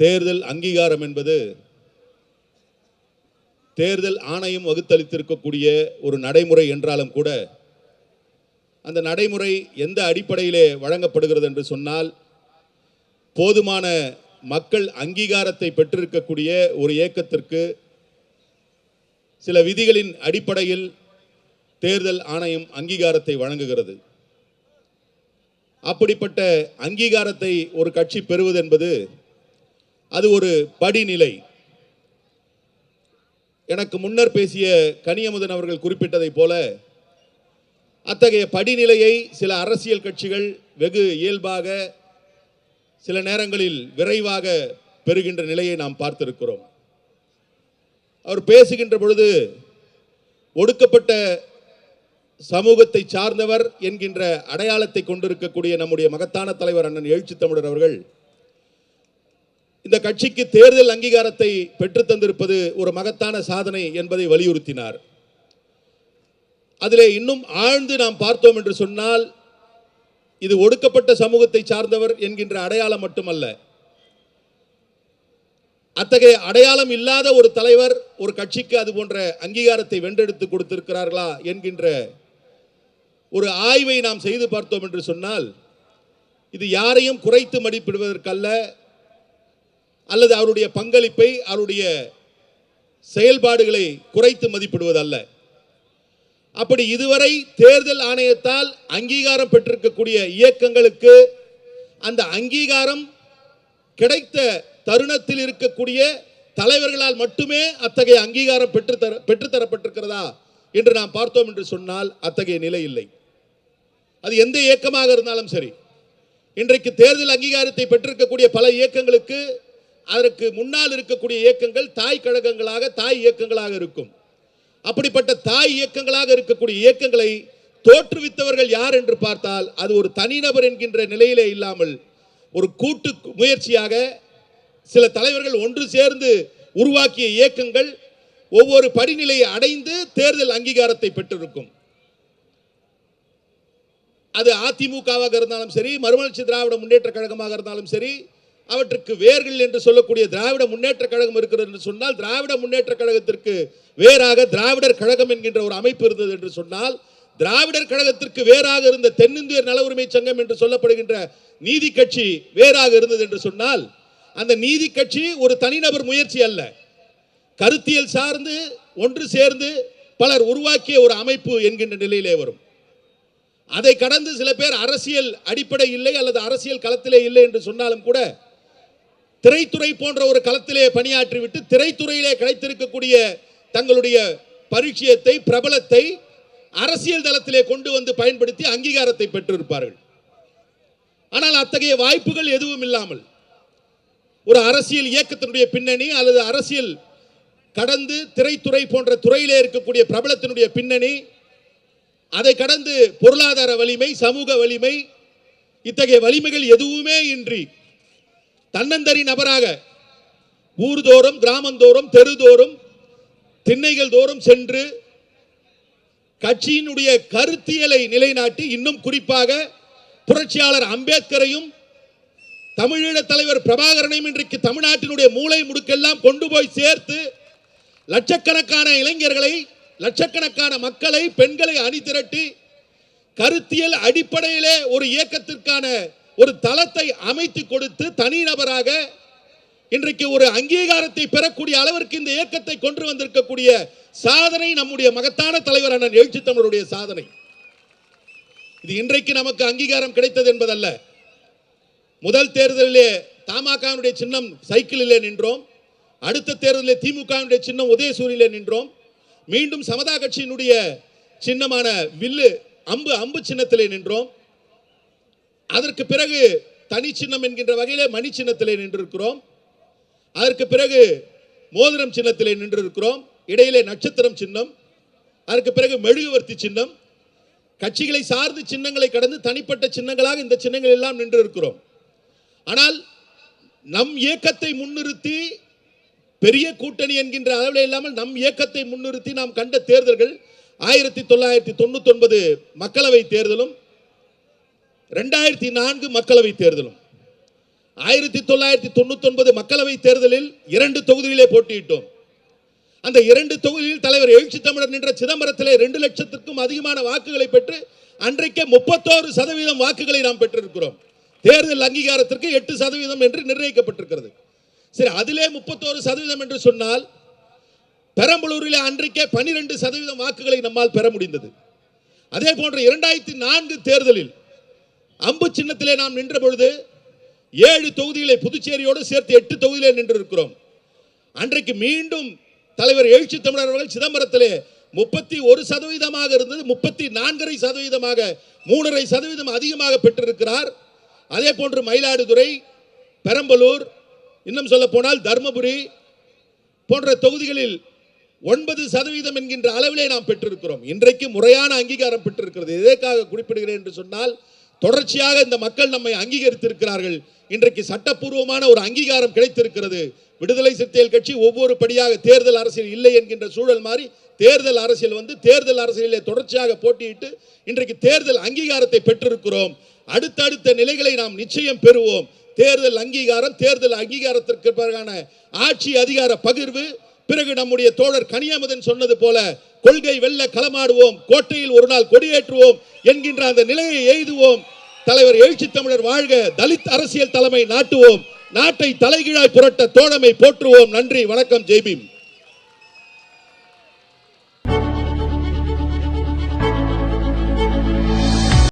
தேர்தல் அங்கீகாரம் என்பது தேர்தல் ஆணையம் வகுத்தளித்திருக்கக்கூடிய ஒரு நடைமுறை என்றாலும் கூட அந்த நடைமுறை எந்த அடிப்படையிலே வழங்கப்படுகிறது என்று சொன்னால் போதுமான மக்கள் அங்கீகாரத்தை பெற்றிருக்கக்கூடிய ஒரு இயக்கத்திற்கு சில விதிகளின் அடிப்படையில் தேர்தல் ஆணையம் அங்கீகாரத்தை வழங்குகிறது. அப்படிப்பட்ட அங்கீகாரத்தை ஒரு கட்சி பெறுவது என்பது அது ஒரு படிநிலை. எனக்கு முன்னர் பேசிய கனியமுதன் அவர்கள் குறிப்பிட்டதைப் போல அத்தகைய படிநிலையை சில அரசியல் கட்சிகள் வெகு இயல்பாக சில நேரங்களில் விரைவாக பெறுகின்ற நிலையை நாம் பார்த்திருக்கிறோம். அவர் பேசுகின்ற பொழுது ஒடுக்கப்பட்ட சமூகத்தை சார்ந்தவர் என்கின்ற அடையாளத்தை கொண்டிருக்கக்கூடிய நம்முடைய மகத்தான தலைவர் அண்ணன் எழுச்சி தமிழர் அவர்கள் இந்த கட்சிக்கு தேர்தல் அங்கீகாரத்தை பெற்றுத்தந்திருப்பது ஒரு மகத்தான சாதனை என்பதை வலியுறுத்தினார். அதிலே இன்னும் ஆழ்ந்து நாம் பார்த்தோம் என்று சொன்னால் இது ஒடுக்கப்பட்ட சமூகத்தை சார்ந்தவர் என்கின்ற அடையாளம் மட்டுமல்ல. அத்தகைய அடையாளம் இல்லாத ஒரு தலைவர் ஒரு கட்சிக்கு அது போன்ற அங்கீகாரத்தை வென்றெடுத்து கொடுத்திருக்கிறார்களா என்கின்ற ஒரு ஆய்வை நாம் செய்து பார்த்தோம் என்று சொன்னால் இது யாரையும் குறைத்து மதிப்பிடுவதற்கல்ல அல்லது அவருடைய பங்களிப்பை அவருடைய செயல்பாடுகளை குறைத்து மதிப்பிடுவதல்ல. அப்படி இதுவரை தேர்தல் ஆணையத்தால் அங்கீகாரம் பெற்றிருக்கக்கூடிய இயக்கங்களுக்கு அந்த அங்கீகாரம் கிடைத்த தருணத்தில் இருக்கக்கூடிய தலைவர்களால் மட்டுமே அத்தகைய அங்கீகாரம் பெற்றுத்தர பெற்றுத்தரப்பட்டிருக்கிறதா என்று நாம் பார்த்தோம் என்று சொன்னால் அத்தகைய நிலை இல்லை. அது எந்த இயக்கமாக இருந்தாலும் சரி. இன்றைக்கு தேர்தல் அங்கீகாரத்தை பெற்றிருக்கக்கூடிய பல இயக்கங்களுக்கு அதற்கு முன்னால் இருக்கக்கூடிய இயக்கங்கள் தாய் கழகங்களாக தாய் இயக்கங்களாக இருக்கும். அப்படிப்பட்ட தாய் இயக்கங்களாக இருக்கக்கூடிய இயக்கங்களை தோற்றுவித்தவர்கள் யார் என்று பார்த்தால் அது ஒரு தனிநபர் என்கின்ற நிலையிலே இல்லாமல் ஒரு கூட்டு முயற்சியாக சில தலைவர்கள் ஒன்று சேர்ந்து உருவாக்கிய இயக்கங்கள் ஒவ்வொரு படிநிலையை அடைந்து தேர்தல் அங்கீகாரத்தை பெற்றிருக்கும். அது அதிமுகவாக இருந்தாலும் சரி மறுமலர்ச்சி திராவிட முன்னேற்ற கழகமாக இருந்தாலும் சரி அவற்றுக்கு வேர்கள் என்று சொல்லக்கூடிய திராவிட முன்னேற்ற கழகம் இருக்கிறது என்று சொன்னால் திராவிட முன்னேற்ற கழகத்திற்கு வேறாக திராவிடர் கழகம் என்கின்ற ஒரு அமைப்பு இருந்தது என்று சொன்னால் திராவிடர் கழகத்திற்கு வேறாக இருந்த தென்னிந்திய நல உரிமை சங்கம் என்று சொல்லப்படுகின்ற நீதி கட்சி வேறாக இருந்தது என்று சொன்னால் அந்த நீதி கட்சி ஒரு தனிநபர் முயற்சி அல்ல. கருத்தியல் சார்ந்து ஒன்று சேர்ந்து பலர் உருவாக்கிய ஒரு அமைப்பு என்கின்ற நிலையிலே வரும். அதை கடந்து சில பேர் அரசியல் அடிப்படை இல்லை அல்லது அரசியல் களத்திலே இல்லை என்று சொன்னாலும் கூட திரைத்துறை போன்ற ஒரு களத்திலே பணியாற்றிவிட்டு திரைத்துறையிலே கிடைத்திருக்கக்கூடிய தங்களுடைய பரிச்சயத்தை பிரபலத்தை அரசியல் தளத்திலே கொண்டு வந்து பயன்படுத்தி அங்கீகாரத்தை பெற்றிருப்பார்கள். ஆனால் அத்தகைய வாய்ப்புகள் எதுவும் இல்லாமல் ஒரு அரசியல் இயக்கத்தினுடைய பின்னணி அல்லது அரசியல் கடந்து திரைத்துறை போன்ற துறையிலே இருக்கக்கூடிய பிரபலத்தினுடைய பின்னணி அதை கடந்து பொருளாதார வலிமை சமூக வலிமை இத்தகைய வலிமைகள் எதுவுமே இன்றி தன்னந்தரி நபராக ஊர்தோறும் கிராமந்தோறும் தெருதோறும் திண்ணைகள் தோறும் சென்று கட்சியினுடைய கருத்தியலை நிலைநாட்டி இன்னும் குறிப்பாக புரட்சியாளர் அம்பேத்கரையும் தமிழீழ தலைவர் பிரபாகரனையும் இன்றைக்கு தமிழ்நாட்டினுடைய மூளை முடுக்கெல்லாம் கொண்டு போய் சேர்த்து லட்சக்கணக்கான இளைஞர்களை லட்சக்கணக்கான மக்களை பெண்களை அணிதிரட்டி கருத்தியல் அடிப்படையிலே ஒரு இயக்கத்திற்கான ஒரு தளத்தை அமைத்து கொடுத்து தனிநபராக இன்றைக்கு ஒரு அங்கீகாரத்தை பெறக்கூடிய அளவிற்கு இந்த இயக்கத்தை கொண்டு வந்திருக்கக்கூடிய சாதனை நம்முடைய மகத்தான தலைவர் அண்ணன் எழுச்சி தமிழருடைய சாதனை. இது இன்றைக்கு நமக்கு அங்கீகாரம் கிடைத்தது என்பதல்ல. முதல் தேர்தலிலே தமாகனுடைய சின்னம் சைக்கிளிலே நின்றோம். அடுத்த தேர்தலிலே திமுகவினுடைய சின்னம் உதயசூரியிலே நின்றோம். மீண்டும் சமதா கட்சியினுடைய சின்னமான வில்லு அம்பு அம்பு சின்னத்திலே நின்றோம். அதற்கு பிறகு தனி சின்னம் என்கின்ற வகையிலே மணி சின்னத்திலே நின்றிருக்கிறோம். அதற்கு பிறகு மோதிரம் சின்னத்திலே நின்றிருக்கிறோம். இடையிலே நட்சத்திரம் சின்னம். அதற்கு பிறகு மெழுகுவர்த்தி சின்னம். கட்சிகளை சார்ந்து சின்னங்களை கடந்து தனிப்பட்ட சின்னங்களாக இந்த சின்னங்கள் எல்லாம் நின்றிருக்கிறோம். ஆனால் நம் இயக்கத்தை முன்னிறுத்தி பெரிய கூட்டணி என்கின்ற அளவில் இல்லாமல் நம் இயக்கத்தை முன்னிறுத்தி நாம் கண்ட தேர்தல்கள் ஆயிரத்தி தொள்ளாயிரத்தி தொண்ணூத்தி ஒன்பது மக்களவை தேர்தலும் ரெண்டாயிரத்தி நான்கு மக்களவை தேர்தலும் ஆயிரத்தி தொள்ளாயிரத்தி தொண்ணூத்தி ஒன்பது மக்களவை தேர்தலில் இரண்டு தொகுதிகளிலே போட்டியிட்டோம். அந்த இரண்டு தொகுதியில் தலைவர் எழுச்சி தமிழர் நின்ற சிதம்பரத்திலே ரெண்டு லட்சத்திற்கும் அதிகமான வாக்குகளை பெற்று அன்றைக்கே முப்பத்தோரு சதவீதம் வாக்குகளை நாம் பெற்றிருக்கிறோம். தேர்தல் அங்கீகாரத்திற்கு எட்டு சதவீதம் என்று நிர்ணயிக்கப்பட்டிருக்கிறது. சரி அதிலே முப்பத்தோரு சதவீதம் என்று சொன்னால் பெரம்பலூரில் அன்றைக்கே பனிரெண்டு சதவீதம் வாக்குகளை நம்மால் பெற முடிந்தது. அதே போன்று இரண்டாயிரத்தி நான்கு தேர்தலில் அம்பு சின்னத்திலே நாம் நின்ற பொழுது ஏழு தொகுதிகளை புதுச்சேரியோடு சேர்த்து எட்டு தொகுதியிலே நின்றிருக்கிறோம். அன்றைக்கு மீண்டும் தலைவர் எழுச்சி தமிழர் அவர்கள் சிதம்பரத்திலே முப்பத்தி ஒரு சதவீதமாக இருந்தது முப்பத்தி நான்கரை சதவீதமாக மூணரை சதவீதம் அதிகமாக பெற்றிருக்கிறார். அதே போன்று மயிலாடுதுறை பெரம்பலூர் இன்னும் சொல்ல போனால் தர்மபுரி போன்ற தொகுதிகளில் ஒன்பது சதவீதம் என்கின்ற அளவிலே நாம் பெற்றிருக்கிறோம். இன்றைக்கு முறையான அங்கீகாரம் பெற்றிருக்கிறது. எதற்காக குறிப்பிடுகிறேன் என்று சொன்னால் தொடர்ச்சியாக இந்த மக்கள் நம்மை அங்கீகரித்திருக்கிறார்கள். இன்றைக்கு சட்டப்பூர்வமான ஒரு அங்கீகாரம் கிடைத்திருக்கிறது. விடுதலை சிறுத்தைகள் கட்சி ஒவ்வொரு படியாக தேர்தல் அரசியல் இல்லை என்கின்ற சூழல் மாறி தேர்தல் அரசியல் வந்து தேர்தல் அரசியலில் தொடர்ச்சியாக போட்டியிட்டு இன்றைக்கு தேர்தல் அங்கீகாரத்தை பெற்றிருக்கிறோம். அடுத்தடுத்த நிலைகளை நாம் நிச்சயம் பெறுவோம். தேர்தல் அங்கீகாரம் தேர்தல் அங்கீகாரத்திற்கு பிறகான ஆட்சி அதிகார பகிர்வு பிறகு நம்முடைய தோழர் கனியாமதன் சொன்னது போல கொள்கை வெல்ல களமாடுவோம் கோட்டையில் ஒரு நாள் கொடியேற்றுவோம் என்கின்ற அந்த நிலையை எய்துவோம். தலைவர் எழுச்சி தமிழர் வாழ்க தலித் அரசியல் தலைமை நாட்டுவோம். நாட்டை தலைகீழாய் புரட்ட தோழமை போற்றுவோம். நன்றி வணக்கம் ஜெய்பீம்